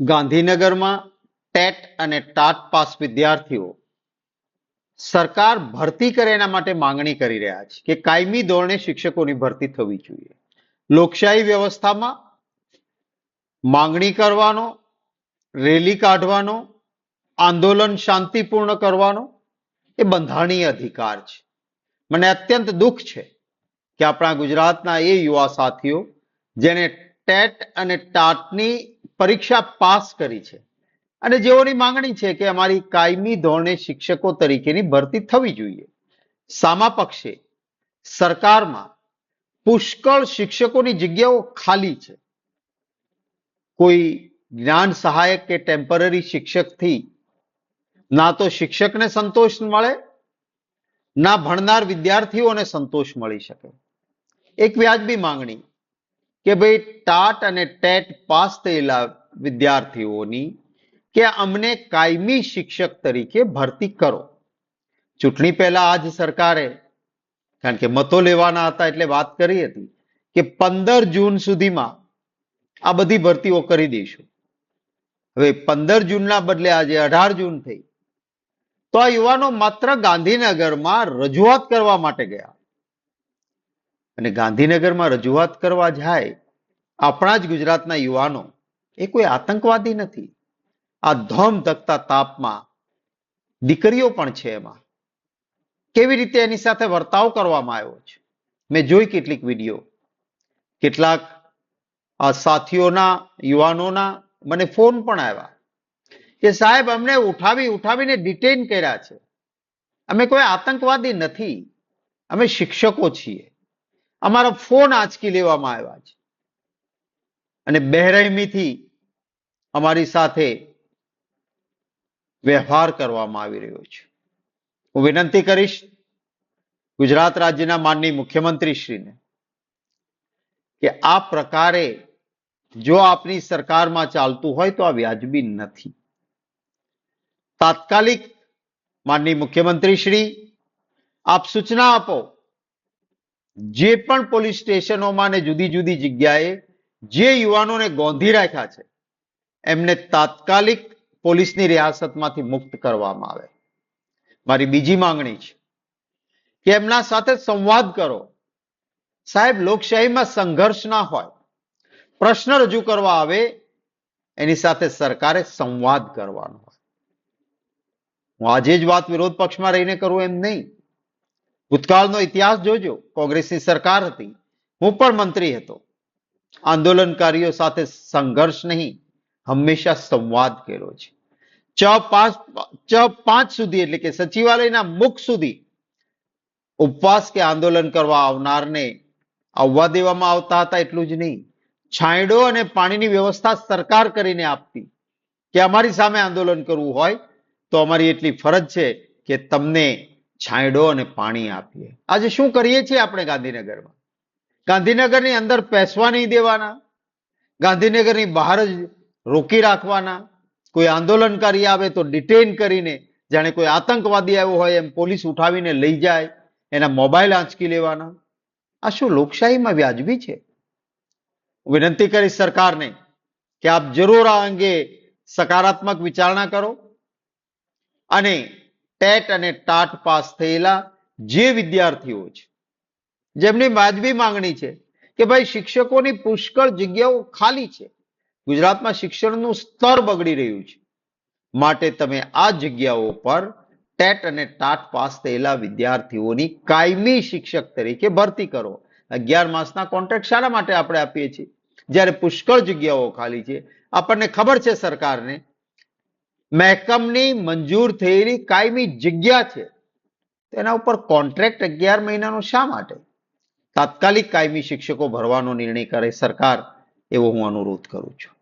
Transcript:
ગાંધીનગરમાં ટેટ અને TAT pass વિદ્યાર્થીઓ સરકાર ભરતી કરે એના માટે માંગણી કરી રહ્યા છે કે કાયમી ધોરણે શિક્ષકોની ભરતી થવી જોઈએ. લોકશાહી વ્યવસ્થામાં માંગણી કરવાનો, રેલી કાઢવાનો, આંદોલન શાંતિપૂર્ણ કરવાનો એ બંધારણીય અધિકાર છે. મને અત્યંત દુઃખ છે કે આપણા ગુજરાતના એ યુવા સાથીઓ જેને ટેટ અને ટાટની પરીક્ષા પાસ કરી છે. અને જેઓની માંગણી છે કે અમારી કાયમી ધોરણે શિક્ષકો તરીકેની ભરતી થવી જોઈએ. સામા પક્ષે સરકારમાં પુષ્કળ શિક્ષકોની જગ્યાઓ ખાલી છે. કોઈ જ્ઞાન સહાયક કે ટેમ્પરરી શિક્ષકથી ના તો શિક્ષકને સંતોષ મળે, ના ભણનાર વિદ્યાર્થીઓને સંતોષ મળી શકે. એક વ્યાજબી માંગણી કે ભાઈ ટાટ અને ટેટ પાસ થયેલા વિદ્યાર્થીઓની કે અમને કાયમી શિક્ષક તરીકે ભરતી કરો. ચૂંટણી પહેલા આજ સરકારે, કારણ કે મતો લેવાના હતા એટલે વાત કરી હતી, કે પંદર જૂન સુધીમાં આ બધી ભરતીઓ કરી દઈશું. હવે પંદર જૂનના બદલે આજે અઢાર જૂન થઈ. તો આ યુવાનો માત્ર ગાંધીનગરમાં રજૂઆત કરવા માટે ગયા. અને ગાંધીનગરમાં રજૂઆત કરવા જાય આપણા જ ગુજરાતના યુવાનો, એ કોઈ આતંકવાદી નથી. આ ધોમ ધકતા તાપમાં દીકરીઓ પણ છે એમાં. કેવી રીતે એની સાથે વર્તાવ કરવામાં આવ્યો છે? મેં જોઈ કેટલીક વીડિયો. કેટલાક આ સાથીઓના, યુવાનોના મને ફોન પણ આવ્યા કે સાહેબ, અમને ઉઠાવી, ઉઠાવીને ડિટેન કર્યા છે. અમે કોઈ આતંકવાદી નથી. અમે શિક્ષકો છીએ. અમારા ફોન આંચકી લેવામાં આવ્યા છે. અને બેરહેમીથી અમારી સાથે વ્યવહાર કરવામાં આવી રહ્યો છે. હું વિનંતી કરીશ ગુજરાત રાજ્યના માનની મુખ્યમંત્રીશ્રીને કે આ પ્રકારે જો આપની સરકારમાં ચાલતું હોય તો આ વ્યાજબી નથી. તાત્કાલિક માનની મુખ્યમંત્રી શ્રી આપ સૂચના આપો જે પણ પોલીસ સ્ટેશનોમાં ને જુદી જુદી જગ્યાએ જે યુવાનોને ગોંધી રાખ્યા છે, એમને તાત્કાલિક પોલીસની રિયાસતમાંથી મુક્ત કરવામાં આવે. મારી બીજી માંગણી છે કે એમના સાથે સંવાદ કરો. સાહેબ, લોકશાહીમાં સંઘર્ષ ના હોય, પ્રશ્ન રજૂ કરવા આવે, એની સાથે સરકારે સંવાદ કરવાનો હોય. હું આજે જ વાત વિરોધ પક્ષમાં રહીને કરું એમ નહીં. ભૂતકાળનો ઇતિહાસ જોજો. કોંગ્રેસની સરકાર હતી. હું પણ મંત્રી હતો. આંદોલનકારીઓ સાથે સંઘર્ષ નહીં. હંમેશા સંવાદ કર્યો છે. ચ પાંચ ચ પાંચ સુધી એટલે કે સચિવાલયના મુખ સુધી ઉપવાસ કે આંદોલન કરવા આવનારને આવવા દેવામાં આવતા હતા એટલું જ નહીં. છાંયડો અને પાણીની વ્યવસ્થા સરકાર કરીને આપતી. કે અમારી સામે આંદોલન કરવું હોય તો અમારી એટલી ફરજ છે કે તમને છાંયડો અને પાણી આપીએ. આજે શું કરીએ છીએ આપણે ગાંધીનગરમાં? ગાંધીનગરની અંદર પેસવા નહીં દેવાના. ગાંધીનગરની બહાર જ રોકી રાખવાના. કોઈ આંદોલનકારી આવે તો ડિટેન કરીને જાણે કોઈ આતંકવાદી આવ્યો હોય એમ પોલીસ ઉઠાવીને લઈ જાય, એના મોબાઈલ આંચકી લેવાના. આ શું લોકશાહીમાં વ્યાજબી છે? વિનંતી કરીશ સરકારને કે આપ જરૂર આ અંગે સકારાત્મક વિચારણા કરો અને ટેટ અને ટાટ પાસ થયેલા જે વિદ્યાર્થીઓ છે, જેમની વાજબી માંગણી છે કે ભાઈ શિક્ષકોની પુષ્કળ જગ્યાઓ ખાલી છે, ગુજરાતમાં શિક્ષણનું સ્તર બગડી રહ્યું છે, માટે તમે આ જગ્યાઓ પર ટેટ અને ટાટ પાસ થયેલા વિદ્યાર્થીઓની કાયમી શિક્ષક તરીકે ભરતી કરો. અગિયાર માસના કોન્ટ્રાક્ટ શાના માટે આપણે આપીએ છીએ. જ્યારે પુષ્કળ જગ્યાઓ ખાલી છે, આપણને ખબર છે સરકારને મહેકમની મંજૂર થયેલી કાયમી જગ્યા છે. તેના ઉપર કોન્ટ્રાક્ટ અગિયાર મહિનાનો શા માટે? તાત્કાલિક કાયમી શિક્ષકો ભરવાનો નિર્ણય કરે સરકાર, એવો હું અનુરોધ કરું છું.